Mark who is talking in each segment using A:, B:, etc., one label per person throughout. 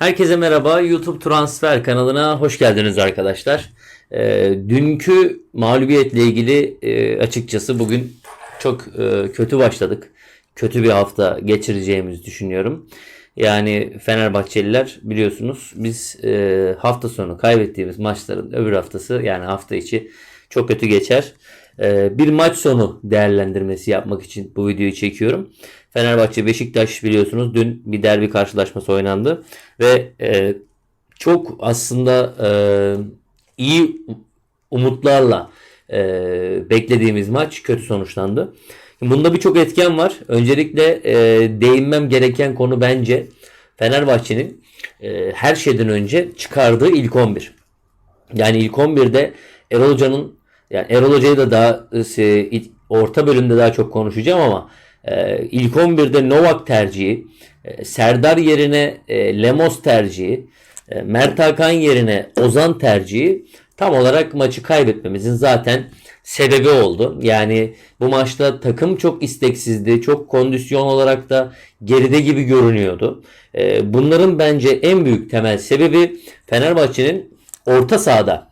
A: Herkese merhaba. YouTube Transfer kanalına hoş geldiniz arkadaşlar. Ee, dünkü mağlubiyetle ilgili e, açıkçası bugün çok e, kötü başladık. Kötü bir hafta geçireceğimizi düşünüyorum. Yani Fenerbahçeliler biliyorsunuz biz e, hafta sonu kaybettiğimiz maçların öbür haftası yani hafta içi çok kötü geçer. E, bir maç sonu değerlendirmesi yapmak için bu videoyu çekiyorum. Fenerbahçe Beşiktaş biliyorsunuz dün bir derbi karşılaşması oynandı ve e, çok aslında e, iyi umutlarla e, beklediğimiz maç kötü sonuçlandı. Bunda birçok etken var. Öncelikle değinmem gereken konu bence Fenerbahçe'nin her şeyden önce çıkardığı ilk 11. Yani ilk 11'de Erol Hoca'nın yani Erol Hoca'yı da daha e, orta bölümde daha çok konuşacağım ama e, ilk 11'de Novak tercihi, e, Serdar yerine e, Lemos tercihi, e, Mert Hakan yerine Ozan tercihi tam olarak maçı kaybetmemizin zaten sebebi oldu. Yani bu maçta takım çok isteksizdi. Çok kondisyon olarak da geride gibi görünüyordu. E, bunların bence en büyük temel sebebi Fenerbahçe'nin orta sahada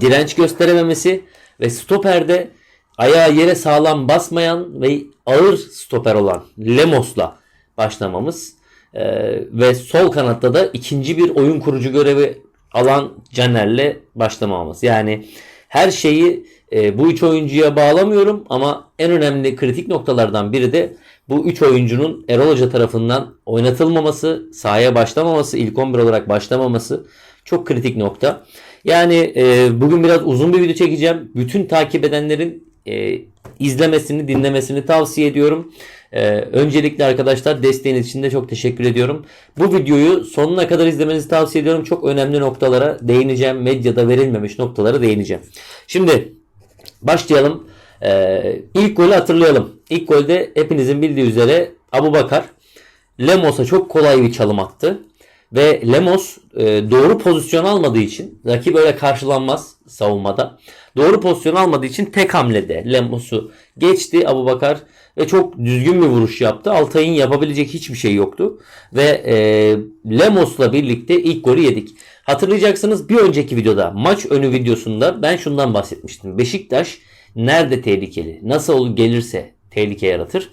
A: direnç gösterememesi ve stoperde ayağı yere sağlam basmayan ve ağır stoper olan Lemos'la başlamamız ee, ve sol kanatta da ikinci bir oyun kurucu görevi alan Caner'le başlamamız. Yani her şeyi e, bu üç oyuncuya bağlamıyorum ama en önemli kritik noktalardan biri de bu üç oyuncunun Erol Hoca tarafından oynatılmaması, sahaya başlamaması, ilk 11 olarak başlamaması çok kritik nokta. Yani e, bugün biraz uzun bir video çekeceğim. Bütün takip edenlerin e, izlemesini, dinlemesini tavsiye ediyorum. E, öncelikle arkadaşlar desteğiniz için de çok teşekkür ediyorum. Bu videoyu sonuna kadar izlemenizi tavsiye ediyorum. Çok önemli noktalara değineceğim. Medyada verilmemiş noktalara değineceğim. Şimdi başlayalım. E, ilk golü hatırlayalım. İlk golde hepinizin bildiği üzere Abu Bakar Lemos'a çok kolay bir çalım attı. Ve Lemos e, doğru pozisyon almadığı için rakip öyle karşılanmaz savunmada. Doğru pozisyon almadığı için tek hamlede Lemos'u geçti Abu Bakar ve çok düzgün bir vuruş yaptı. Altay'ın yapabilecek hiçbir şey yoktu. Ve e, Lemos'la birlikte ilk golü yedik. Hatırlayacaksınız bir önceki videoda maç önü videosunda ben şundan bahsetmiştim. Beşiktaş nerede tehlikeli? Nasıl gelirse tehlike yaratır.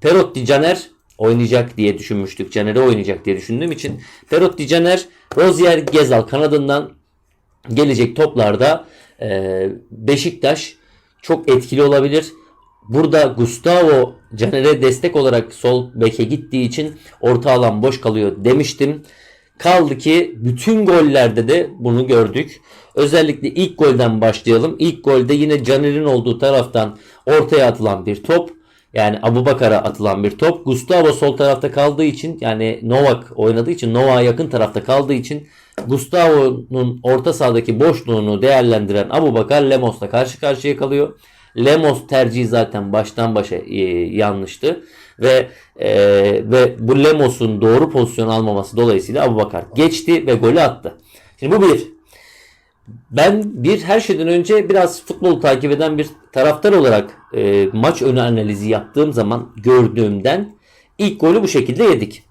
A: Perotti Caner oynayacak diye düşünmüştük. Caner'e oynayacak diye düşündüğüm için Perotti Caner, Rozier Gezal kanadından gelecek toplarda e, Beşiktaş çok etkili olabilir. Burada Gustavo Caner'e destek olarak sol beke gittiği için orta alan boş kalıyor demiştim. Kaldı ki bütün gollerde de bunu gördük. Özellikle ilk golden başlayalım. İlk golde yine Caner'in olduğu taraftan ortaya atılan bir top. Yani Abu Bakar'a atılan bir top. Gustavo sol tarafta kaldığı için yani Novak oynadığı için Novak'a yakın tarafta kaldığı için Gustavo'nun orta sahadaki boşluğunu değerlendiren Abu Bakar Lemos'la karşı karşıya kalıyor. Lemos tercihi zaten baştan başa e, yanlıştı ve e, ve bu Lemos'un doğru pozisyon almaması dolayısıyla Abu Bakar geçti ve golü attı. Şimdi bu bir. Ben bir her şeyden önce biraz futbol takip eden bir taraftar olarak e, maç önü analizi yaptığım zaman gördüğümden ilk golü bu şekilde yedik.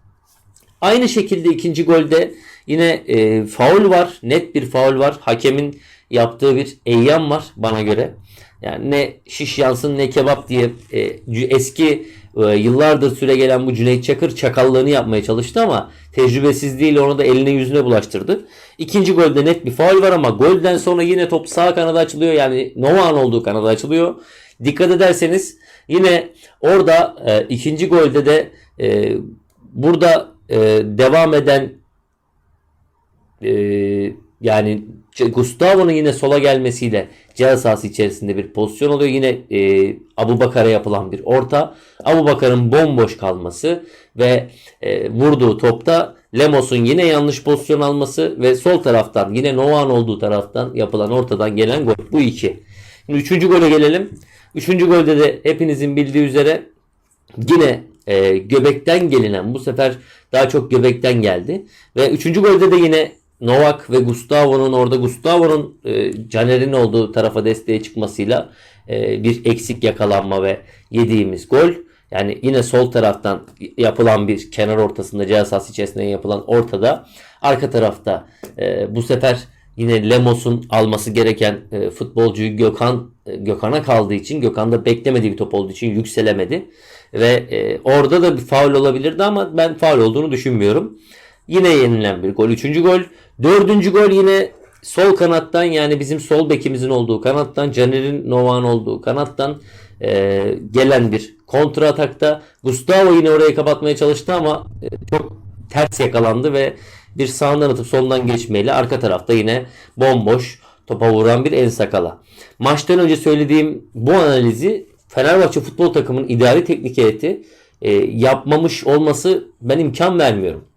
A: Aynı şekilde ikinci golde yine e, faul var. Net bir faul var. Hakemin yaptığı bir eyyam var bana göre. Yani ne şiş yansın ne kebap diye e, eski e, yıllardır süre gelen bu Cüneyt Çakır çakallığını yapmaya çalıştı ama tecrübesizliğiyle onu da eline yüzüne bulaştırdı. İkinci golde net bir faul var ama golden sonra yine top sağ kanada açılıyor. Yani Novak'ın olduğu kanada açılıyor. Dikkat ederseniz yine orada e, ikinci golde de e, burada e, devam eden e, yani Gustavo'nun yine sola gelmesiyle ceza sahası içerisinde bir pozisyon oluyor. Yine e, Abu Bakar'a yapılan bir orta. Abu Bakar'ın bomboş kalması ve e, vurduğu topta Lemos'un yine yanlış pozisyon alması ve sol taraftan yine Novak'ın olduğu taraftan yapılan ortadan gelen gol. Bu iki. Şimdi üçüncü gole gelelim. Üçüncü golde de hepinizin bildiği üzere yine e, göbekten gelinen bu sefer daha çok göbekten geldi. Ve üçüncü golde de yine Novak ve Gustavo'nun orada Gustavo'nun e, Caner'in olduğu tarafa desteğe çıkmasıyla e, bir eksik yakalanma ve yediğimiz gol. Yani yine sol taraftan yapılan bir kenar ortasında sahası içerisinde yapılan ortada Arka tarafta e, bu sefer yine Lemos'un alması gereken e, futbolcuyu Gökhan e, Gökhan'a kaldığı için Gökhan da beklemediği bir top olduğu için yükselemedi. Ve e, orada da bir faul olabilirdi ama ben faul olduğunu düşünmüyorum. Yine yenilen bir gol. Üçüncü gol. Dördüncü gol yine sol kanattan yani bizim sol bekimizin olduğu kanattan Caner'in Novak'ın olduğu kanattan e, gelen bir kontra atakta. Gustavo yine orayı kapatmaya çalıştı ama e, çok ters yakalandı ve bir sağından atıp soldan geçmeyle arka tarafta yine bomboş topa vuran bir El Sakala. Maçtan önce söylediğim bu analizi Fenerbahçe futbol takımının idari teknik heyeti e, yapmamış olması ben imkan vermiyorum.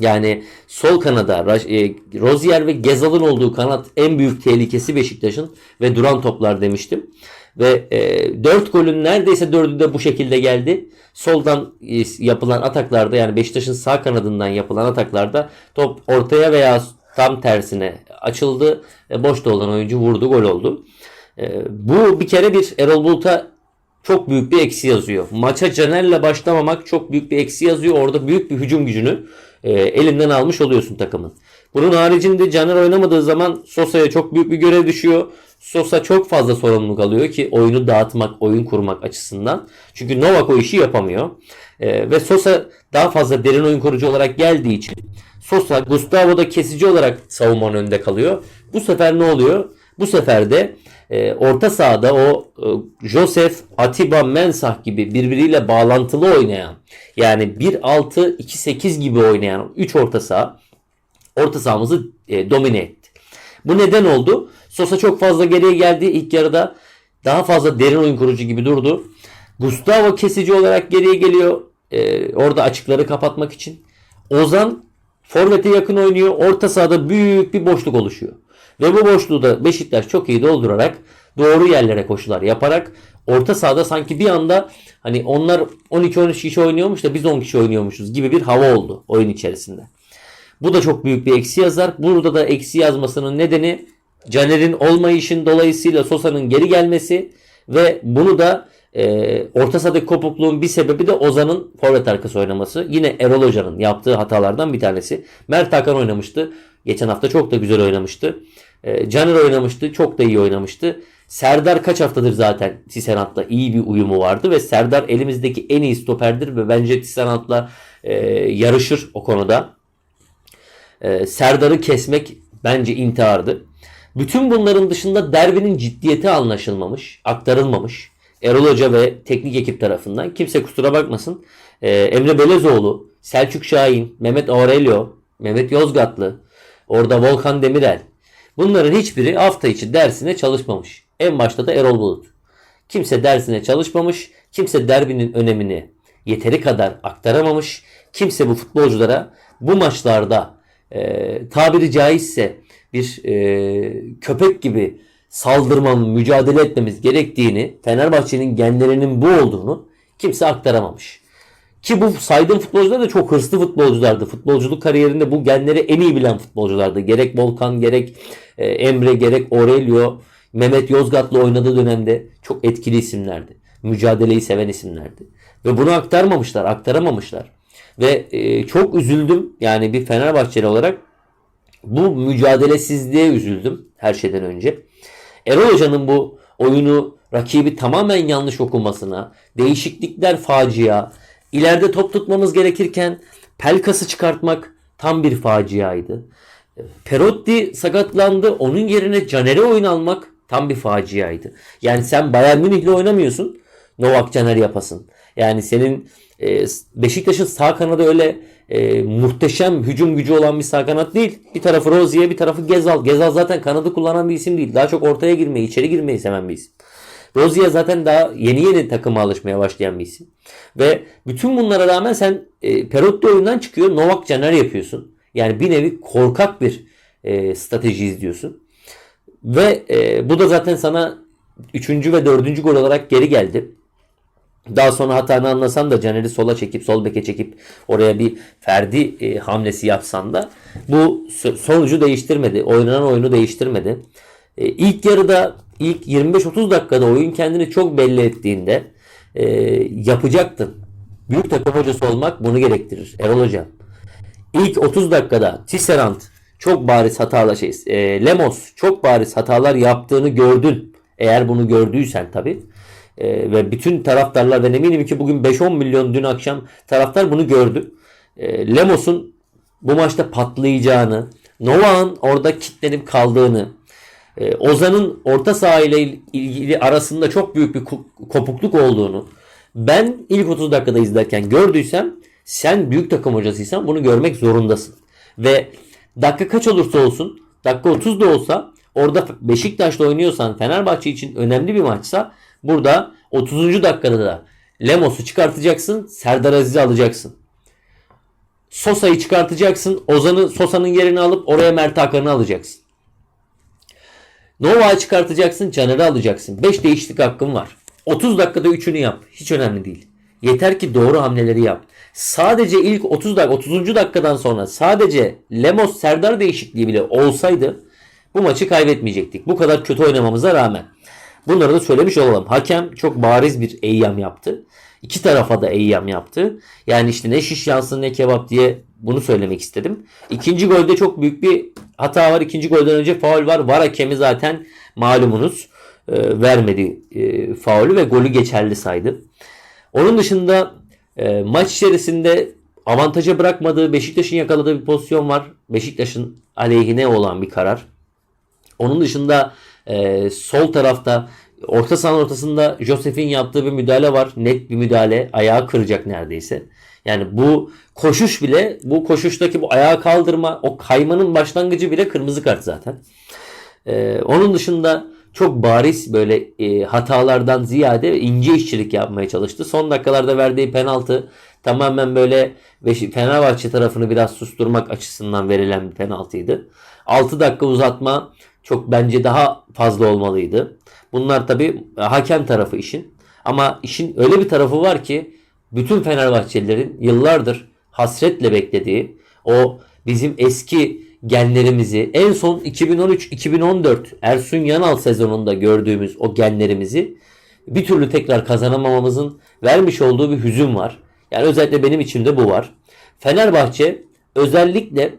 A: Yani sol kanada e, Rozier ve Gezal'ın olduğu kanat en büyük tehlikesi Beşiktaş'ın ve duran toplar demiştim. Ve e, 4 golün neredeyse 4'ü de bu şekilde geldi. Soldan e, yapılan ataklarda yani Beşiktaş'ın sağ kanadından yapılan ataklarda top ortaya veya tam tersine açıldı. E, boşta olan oyuncu vurdu gol oldu. E, bu bir kere bir Erol Bulut'a çok büyük bir eksi yazıyor. Maça Caner'le başlamamak çok büyük bir eksi yazıyor. Orada büyük bir hücum gücünü e, elinden almış oluyorsun takımın. Bunun haricinde Caner oynamadığı zaman Sosa'ya çok büyük bir görev düşüyor. Sosa çok fazla sorumluluk alıyor ki oyunu dağıtmak, oyun kurmak açısından. Çünkü Novak o işi yapamıyor. E, ve Sosa daha fazla derin oyun kurucu olarak geldiği için Sosa, Gustavo da kesici olarak savunmanın önünde kalıyor. Bu sefer ne oluyor? Bu sefer de e, orta sahada o e, Josef, Atiba, Mensah gibi birbiriyle bağlantılı oynayan yani 1-6-2-8 gibi oynayan 3 orta saha orta sahamızı e, domine etti. Bu neden oldu? Sosa çok fazla geriye geldi ilk yarıda. Daha fazla derin oyun kurucu gibi durdu. Gustavo kesici olarak geriye geliyor. e, orada açıkları kapatmak için. Ozan forvete yakın oynuyor. Orta sahada büyük bir boşluk oluşuyor. Ve bu boşluğu da Beşiktaş çok iyi doldurarak doğru yerlere koşular yaparak orta sahada sanki bir anda hani onlar 12-13 kişi oynuyormuş da biz 10 kişi oynuyormuşuz gibi bir hava oldu oyun içerisinde. Bu da çok büyük bir eksi yazar. Burada da eksi yazmasının nedeni Caner'in olmayışın dolayısıyla Sosa'nın geri gelmesi ve bunu da e, orta sahadaki kopukluğun bir sebebi de Ozan'ın forvet arkası oynaması. Yine Erol Hoca'nın yaptığı hatalardan bir tanesi. Mert Hakan oynamıştı. Geçen hafta çok da güzel oynamıştı. E, Caner oynamıştı. Çok da iyi oynamıştı. Serdar kaç haftadır zaten Tisenat'la iyi bir uyumu vardı ve Serdar elimizdeki en iyi stoperdir ve bence Tisenat'la e, yarışır o konuda. E, Serdar'ı kesmek bence intihardı. Bütün bunların dışında derbinin ciddiyeti anlaşılmamış, aktarılmamış. Erol Hoca ve teknik ekip tarafından. Kimse kusura bakmasın. Ee, Emre Belezoğlu, Selçuk Şahin, Mehmet Aurelio, Mehmet Yozgatlı, orada Volkan Demirel. Bunların hiçbiri hafta içi dersine çalışmamış. En başta da Erol Bulut. Kimse dersine çalışmamış. Kimse derbinin önemini yeteri kadar aktaramamış. Kimse bu futbolculara bu maçlarda e, tabiri caizse bir e, köpek gibi saldırmamız, mücadele etmemiz gerektiğini, Fenerbahçe'nin genlerinin bu olduğunu kimse aktaramamış. Ki bu saydığım futbolcular da çok hırslı futbolculardı. Futbolculuk kariyerinde bu genleri en iyi bilen futbolculardı. Gerek Volkan, gerek e, Emre, gerek Aurelio, Mehmet Yozgat'la oynadığı dönemde çok etkili isimlerdi. Mücadeleyi seven isimlerdi. Ve bunu aktarmamışlar, aktaramamışlar. Ve e, çok üzüldüm yani bir Fenerbahçeli olarak bu mücadelesizliğe üzüldüm her şeyden önce. Erol Hoca'nın bu oyunu rakibi tamamen yanlış okumasına, değişiklikler facia, ileride top tutmamız gerekirken Pelkas'ı çıkartmak tam bir faciaydı. Perotti sakatlandı. Onun yerine Caner'e oyun almak tam bir faciaydı. Yani sen Bayern Münih'le oynamıyorsun. Novak Caner yapasın. Yani senin e, Beşiktaş'ın sağ kanadı öyle e, muhteşem hücum gücü olan bir sağ kanat değil. Bir tarafı Rozier bir tarafı Gezal. Gezal zaten kanadı kullanan bir isim değil. Daha çok ortaya girmeyi, içeri girmeyi seven bir isim. Rozier zaten daha yeni yeni takıma alışmaya başlayan bir isim. Ve bütün bunlara rağmen sen e, Perotti oyundan çıkıyor. Novak Caner yapıyorsun. Yani bir nevi korkak bir e, strateji izliyorsun. Ve e, bu da zaten sana 3. ve 4. gol olarak geri geldi. Daha sonra hatanı anlasan da Caner'i sola çekip sol beke çekip oraya bir Ferdi e, hamlesi yapsan da bu sonucu değiştirmedi. Oynanan oyunu değiştirmedi. E, ilk yarıda ilk 25-30 dakikada oyun kendini çok belli ettiğinde e, yapacaktın. Büyük takım hocası olmak bunu gerektirir. Erol Hoca. İlk 30 dakikada Tisserand çok bariz hatalar şey, e, Lemos çok bariz hatalar yaptığını gördün. Eğer bunu gördüysen tabi. ve bütün taraftarlar ben eminim ki bugün 5-10 milyon dün akşam taraftar bunu gördü. E, Lemos'un bu maçta patlayacağını, Novak'ın orada kitlenip kaldığını, e, Ozan'ın orta saha ile ilgili arasında çok büyük bir kopukluk olduğunu ben ilk 30 dakikada izlerken gördüysem sen büyük takım hocasıysan bunu görmek zorundasın. Ve dakika kaç olursa olsun dakika 30 da olsa orada Beşiktaş'la oynuyorsan Fenerbahçe için önemli bir maçsa burada 30. dakikada da Lemos'u çıkartacaksın Serdar Aziz'i alacaksın. Sosa'yı çıkartacaksın. Ozan'ı Sosa'nın yerini alıp oraya Mert Hakan'ı alacaksın. Nova'yı çıkartacaksın. Caner'i alacaksın. 5 değişiklik hakkın var. 30 dakikada 3'ünü yap. Hiç önemli değil. Yeter ki doğru hamleleri yap. Sadece ilk 30 dakika 30. dakikadan sonra sadece Lemos Serdar değişikliği bile olsaydı bu maçı kaybetmeyecektik. Bu kadar kötü oynamamıza rağmen. Bunları da söylemiş olalım. Hakem çok bariz bir eyyam yaptı. İki tarafa da eyyam yaptı. Yani işte ne şiş yansın ne kebap diye bunu söylemek istedim. İkinci golde çok büyük bir hata var. İkinci golden önce faul var. Var hakemi zaten malumunuz e, vermedi e, faulü ve golü geçerli saydı. Onun dışında e, maç içerisinde avantaja bırakmadığı Beşiktaş'ın yakaladığı bir pozisyon var. Beşiktaş'ın aleyhine olan bir karar. Onun dışında e, sol tarafta orta sahanın ortasında Josef'in yaptığı bir müdahale var. Net bir müdahale. Ayağı kıracak neredeyse. Yani bu koşuş bile bu koşuştaki bu ayağı kaldırma o kaymanın başlangıcı bile kırmızı kart zaten. Ee, onun dışında çok bariz böyle e, hatalardan ziyade ince işçilik yapmaya çalıştı. Son dakikalarda verdiği penaltı tamamen böyle Fenerbahçe tarafını biraz susturmak açısından verilen bir penaltıydı. 6 dakika uzatma çok bence daha fazla olmalıydı. Bunlar tabi hakem tarafı işin. Ama işin öyle bir tarafı var ki bütün Fenerbahçelilerin yıllardır hasretle beklediği o bizim eski genlerimizi en son 2013-2014 Ersun Yanal sezonunda gördüğümüz o genlerimizi bir türlü tekrar kazanamamamızın vermiş olduğu bir hüzün var. Yani özellikle benim içimde bu var. Fenerbahçe özellikle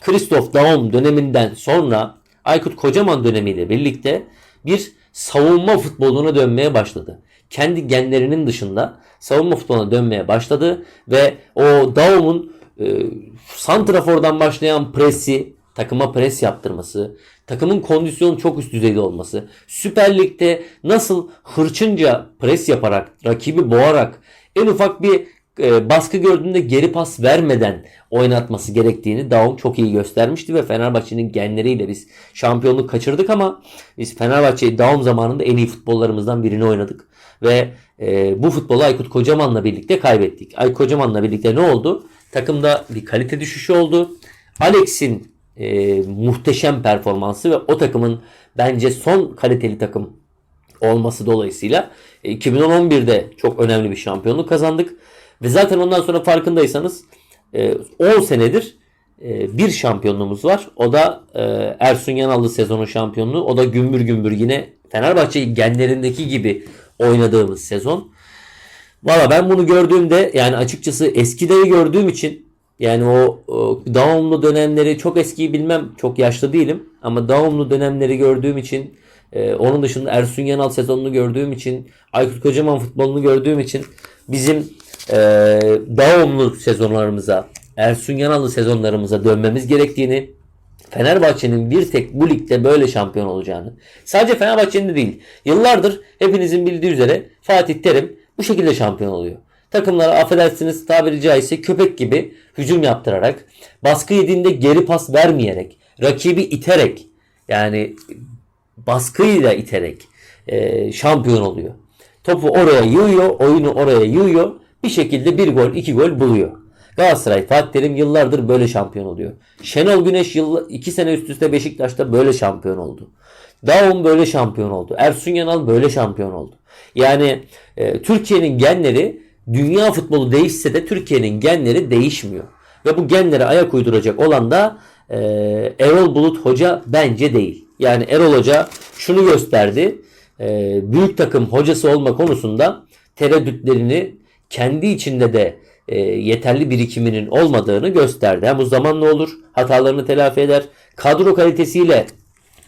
A: Christoph Daum döneminden sonra Aykut Kocaman dönemiyle birlikte bir savunma futboluna dönmeye başladı. Kendi genlerinin dışında savunma futboluna dönmeye başladı ve o Daum'un e, Santrafor'dan başlayan presi, takıma pres yaptırması, takımın kondisyonu çok üst düzeyde olması, Süper Lig'de nasıl hırçınca pres yaparak, rakibi boğarak en ufak bir e, baskı gördüğünde geri pas vermeden oynatması gerektiğini Daum çok iyi göstermişti ve Fenerbahçe'nin genleriyle biz şampiyonluk kaçırdık ama biz Fenerbahçe'yi Daum zamanında en iyi futbollarımızdan birini oynadık ve e, bu futbolu Aykut Kocaman'la birlikte kaybettik. Aykut Kocaman'la birlikte ne oldu? Takımda bir kalite düşüşü oldu. Alex'in e, muhteşem performansı ve o takımın bence son kaliteli takım olması dolayısıyla 2011'de e, çok önemli bir şampiyonluk kazandık. Ve zaten ondan sonra farkındaysanız 10 e, senedir e, bir şampiyonluğumuz var. O da e, Ersun Yanallı sezonun şampiyonluğu. O da gümbür gümbür yine Fenerbahçe genlerindeki gibi oynadığımız sezon. Valla ben bunu gördüğümde yani açıkçası eskileri gördüğüm için yani o, o dönemleri çok eskiyi bilmem. Çok yaşlı değilim. Ama Daumlu dönemleri gördüğüm için onun dışında Ersun Yanal sezonunu gördüğüm için Aykut Kocaman futbolunu gördüğüm için bizim e, Daumlu sezonlarımıza Ersun Yanallı sezonlarımıza dönmemiz gerektiğini Fenerbahçe'nin bir tek bu ligde böyle şampiyon olacağını sadece Fenerbahçe'nin de değil yıllardır hepinizin bildiği üzere Fatih Terim bu şekilde şampiyon oluyor. Takımlara affedersiniz tabiri caizse köpek gibi hücum yaptırarak, baskı yediğinde geri pas vermeyerek, rakibi iterek yani baskıyla iterek e, şampiyon oluyor. Topu oraya yığıyor, oyunu oraya yığıyor. Bir şekilde bir gol, iki gol buluyor. Galatasaray Fatih Terim yıllardır böyle şampiyon oluyor. Şenol Güneş yıl, iki sene üst üste Beşiktaş'ta böyle şampiyon oldu. Daum böyle şampiyon oldu. Ersun Yanal böyle şampiyon oldu. Yani e, Türkiye'nin genleri dünya futbolu değişse de Türkiye'nin genleri değişmiyor. Ve bu genlere ayak uyduracak olan da e, Erol Bulut Hoca bence değil. Yani Erol Hoca şunu gösterdi. E, büyük takım hocası olma konusunda tereddütlerini kendi içinde de e, yeterli birikiminin olmadığını gösterdi. Ha, bu zamanla olur. Hatalarını telafi eder. Kadro kalitesiyle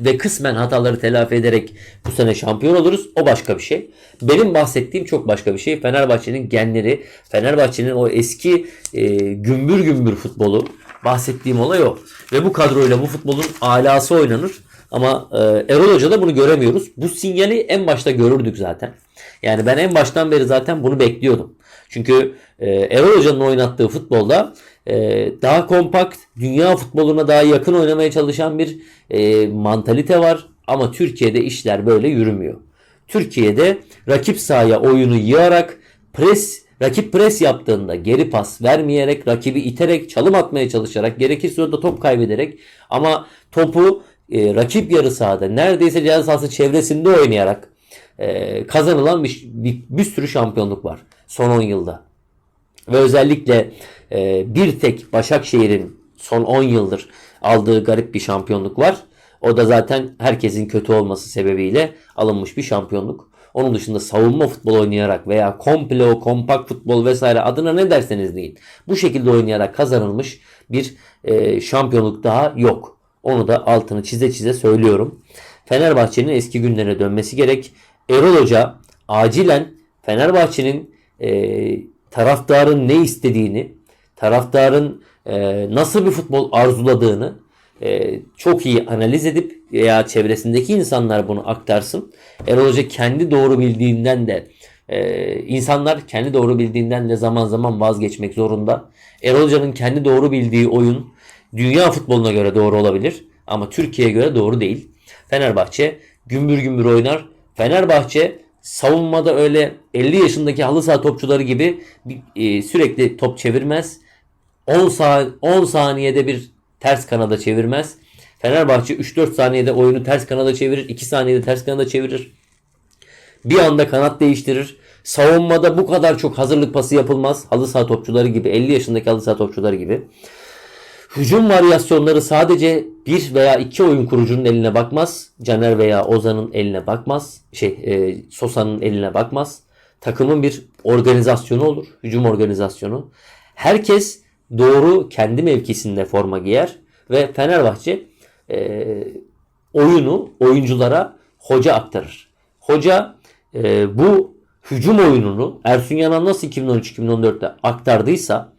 A: ve kısmen hataları telafi ederek bu sene şampiyon oluruz. O başka bir şey. Benim bahsettiğim çok başka bir şey. Fenerbahçe'nin genleri, Fenerbahçe'nin o eski e, gümbür gümbür futbolu bahsettiğim olay o. Ve bu kadroyla bu futbolun alası oynanır. Ama e, Erol Hoca'da bunu göremiyoruz. Bu sinyali en başta görürdük zaten. Yani ben en baştan beri zaten bunu bekliyordum. Çünkü e, Erol Hoca'nın oynattığı futbolda e, daha kompakt, dünya futboluna daha yakın oynamaya çalışan bir e, mantalite var. Ama Türkiye'de işler böyle yürümüyor. Türkiye'de rakip sahaya oyunu yığarak pres rakip pres yaptığında geri pas vermeyerek rakibi iterek çalım atmaya çalışarak gerekirse orada top kaybederek ama topu e, rakip yarı sahada neredeyse ceza sahası çevresinde oynayarak e, kazanılan bir, bir, bir sürü şampiyonluk var son 10 yılda. Ve özellikle e, bir tek Başakşehir'in son 10 yıldır aldığı garip bir şampiyonluk var. O da zaten herkesin kötü olması sebebiyle alınmış bir şampiyonluk. Onun dışında savunma futbol oynayarak veya komple kompakt futbol vesaire adına ne derseniz deyin. Bu şekilde oynayarak kazanılmış bir e, şampiyonluk daha yok. Onu da altını çize çize söylüyorum. Fenerbahçe'nin eski günlerine dönmesi gerek. Erol Hoca acilen Fenerbahçe'nin e, taraftarın ne istediğini, taraftarın e, nasıl bir futbol arzuladığını e, çok iyi analiz edip veya çevresindeki insanlar bunu aktarsın. Erol Hoca kendi doğru bildiğinden de e, insanlar kendi doğru bildiğinden de zaman zaman vazgeçmek zorunda. Erol Hoca'nın kendi doğru bildiği oyun dünya futboluna göre doğru olabilir ama Türkiye'ye göre doğru değil. Fenerbahçe gümbür gümbür oynar. Fenerbahçe savunmada öyle 50 yaşındaki halı saha topçuları gibi e, sürekli top çevirmez. 10 sa 10 saniyede bir ters kanada çevirmez. Fenerbahçe 3-4 saniyede oyunu ters kanada çevirir. 2 saniyede ters kanada çevirir. Bir anda kanat değiştirir. Savunmada bu kadar çok hazırlık pası yapılmaz. Halı saha topçuları gibi 50 yaşındaki halı saha topçuları gibi. Hücum varyasyonları sadece bir veya iki oyun kurucunun eline bakmaz. Caner veya Ozan'ın eline bakmaz. Şey, e, Sosa'nın eline bakmaz. Takımın bir organizasyonu olur. Hücum organizasyonu. Herkes doğru kendi mevkisinde forma giyer ve Fenerbahçe e, oyunu oyunculara hoca aktarır. Hoca e, bu hücum oyununu Ersun Yanal nasıl 2013-2014'te aktardıysa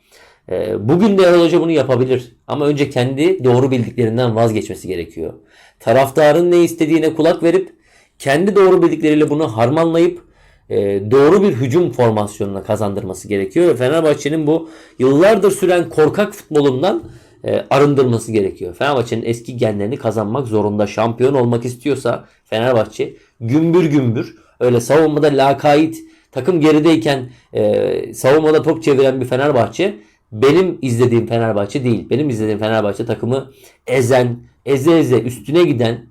A: bugün de Erol Hoca bunu yapabilir. Ama önce kendi doğru bildiklerinden vazgeçmesi gerekiyor. Taraftarın ne istediğine kulak verip kendi doğru bildikleriyle bunu harmanlayıp e, doğru bir hücum formasyonuna kazandırması gerekiyor. Ve Fenerbahçe'nin bu yıllardır süren korkak futbolundan e, arındırması gerekiyor. Fenerbahçe'nin eski genlerini kazanmak zorunda. Şampiyon olmak istiyorsa Fenerbahçe gümbür gümbür öyle savunmada lakayt takım gerideyken e, savunmada top çeviren bir Fenerbahçe benim izlediğim Fenerbahçe değil. Benim izlediğim Fenerbahçe takımı ezen, eze eze üstüne giden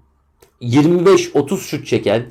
A: 25-30 şut çeken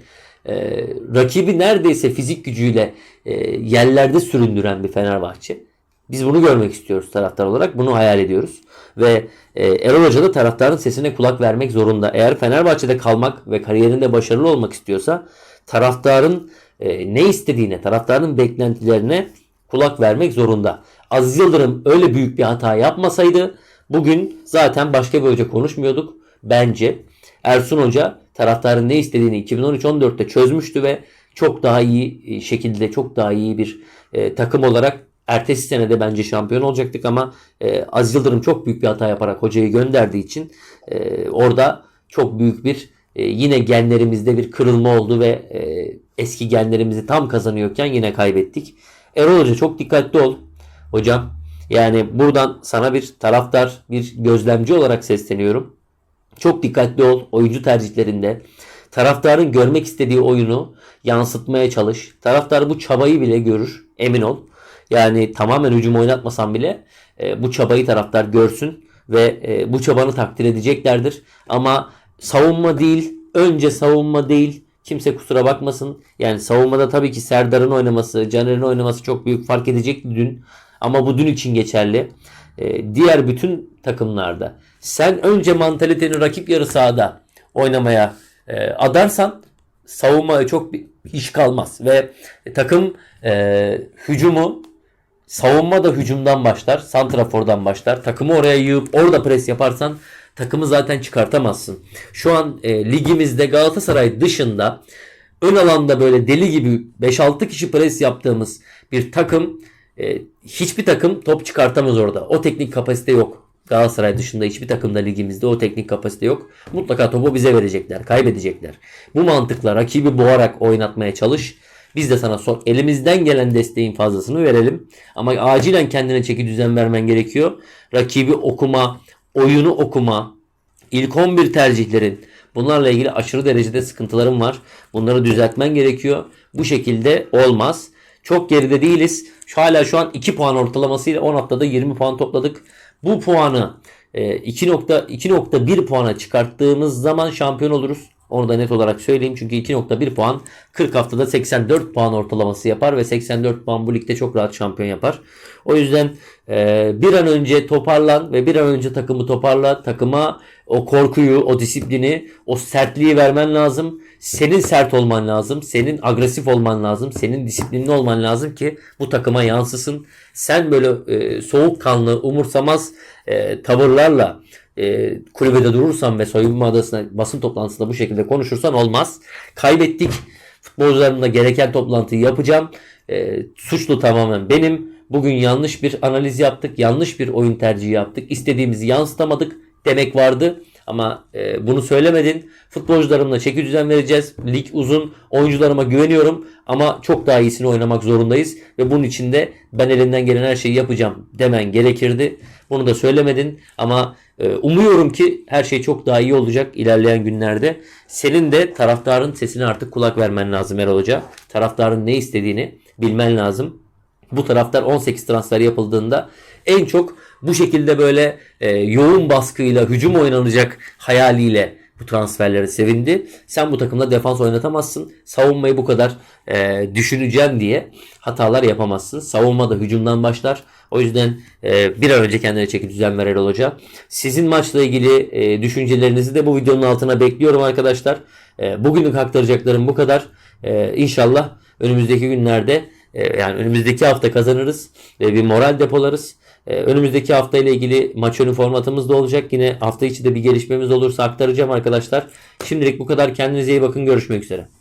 A: e, rakibi neredeyse fizik gücüyle e, yerlerde süründüren bir Fenerbahçe. Biz bunu görmek istiyoruz taraftar olarak. Bunu hayal ediyoruz. Ve e, Erol Hoca da taraftarın sesine kulak vermek zorunda. Eğer Fenerbahçe'de kalmak ve kariyerinde başarılı olmak istiyorsa taraftarın e, ne istediğine, taraftarın beklentilerine kulak vermek zorunda. Aziz Yıldırım öyle büyük bir hata yapmasaydı bugün zaten başka bir hoca konuşmuyorduk. Bence Ersun Hoca taraftarın ne istediğini 2013-14'te çözmüştü ve çok daha iyi e, şekilde çok daha iyi bir e, takım olarak ertesi sene de bence şampiyon olacaktık ama e, Aziz Yıldırım çok büyük bir hata yaparak hocayı gönderdiği için e, orada çok büyük bir e, yine genlerimizde bir kırılma oldu ve e, eski genlerimizi tam kazanıyorken yine kaybettik. Erol Hoca çok dikkatli ol. Hocam yani buradan sana bir taraftar, bir gözlemci olarak sesleniyorum. Çok dikkatli ol oyuncu tercihlerinde. Taraftarın görmek istediği oyunu yansıtmaya çalış. Taraftar bu çabayı bile görür. Emin ol. Yani tamamen hücum oynatmasan bile e, bu çabayı taraftar görsün ve e, bu çabanı takdir edeceklerdir. Ama savunma değil, önce savunma değil. Kimse kusura bakmasın. Yani savunmada tabii ki Serdar'ın oynaması, Caner'in oynaması çok büyük fark edecekti dün. Ama bu dün için geçerli. Ee, diğer bütün takımlarda sen önce mantaliteni rakip yarı sahada oynamaya e, adarsan savunmaya çok bir iş kalmaz ve takım e, hücumu Savunma da hücumdan başlar. Santrafor'dan başlar. Takımı oraya yığıp orada pres yaparsan takımı zaten çıkartamazsın. Şu an e, ligimizde Galatasaray dışında ön alanda böyle deli gibi 5-6 kişi pres yaptığımız bir takım e, hiçbir takım top çıkartamaz orada. O teknik kapasite yok. Galatasaray dışında hiçbir takımda ligimizde o teknik kapasite yok. Mutlaka topu bize verecekler, kaybedecekler. Bu mantıkla rakibi boğarak oynatmaya çalış. Biz de sana son, elimizden gelen desteğin fazlasını verelim. Ama acilen kendine çeki düzen vermen gerekiyor. Rakibi okuma, oyunu okuma, ilk 11 tercihlerin bunlarla ilgili aşırı derecede sıkıntılarım var. Bunları düzeltmen gerekiyor. Bu şekilde olmaz. Çok geride değiliz. Şu hala şu an 2 puan ortalamasıyla 10 haftada 20 puan topladık. Bu puanı e, 2.1 puana çıkarttığımız zaman şampiyon oluruz. Onu da net olarak söyleyeyim. Çünkü 2.1 puan 40 haftada 84 puan ortalaması yapar ve 84 puan bu ligde çok rahat şampiyon yapar. O yüzden e, bir an önce toparlan ve bir an önce takımı toparla. Takıma o korkuyu, o disiplini, o sertliği vermen lazım. Senin sert olman lazım. Senin agresif olman lazım. Senin disiplinli olman lazım ki bu takıma yansısın. Sen böyle e, soğukkanlı, umursamaz e, tavırlarla e, kulübede durursan ve soyunma adasına basın toplantısında bu şekilde konuşursan olmaz. Kaybettik. Futbolcularımla gereken toplantıyı yapacağım. E, suçlu tamamen benim. Bugün yanlış bir analiz yaptık. Yanlış bir oyun tercihi yaptık. İstediğimizi yansıtamadık demek vardı. Ama e, bunu söylemedin. Futbolcularımla çeki düzen vereceğiz. Lig uzun. Oyuncularıma güveniyorum. Ama çok daha iyisini oynamak zorundayız. Ve bunun için de ben elimden gelen her şeyi yapacağım demen gerekirdi. Bunu da söylemedin. Ama e, umuyorum ki her şey çok daha iyi olacak ilerleyen günlerde. Senin de taraftarın sesine artık kulak vermen lazım Erol Hoca. Taraftarın ne istediğini bilmen lazım. Bu taraftar 18 transfer yapıldığında en çok bu şekilde böyle e, yoğun baskıyla hücum oynanacak hayaliyle bu transferleri sevindi. Sen bu takımda defans oynatamazsın. Savunmayı bu kadar e, düşüneceğim diye hatalar yapamazsın. Savunma da hücumdan başlar. O yüzden e, bir an önce kendine çeki düzen ver Erol Hoca. Sizin maçla ilgili e, düşüncelerinizi de bu videonun altına bekliyorum arkadaşlar. E, bugünlük aktaracaklarım bu kadar. E, inşallah önümüzdeki günlerde e, yani önümüzdeki hafta kazanırız ve bir moral depolarız. E, önümüzdeki hafta ile ilgili maç önü formatımız da olacak. Yine hafta içi de bir gelişmemiz olursa aktaracağım arkadaşlar. Şimdilik bu kadar. Kendinize iyi bakın. Görüşmek üzere.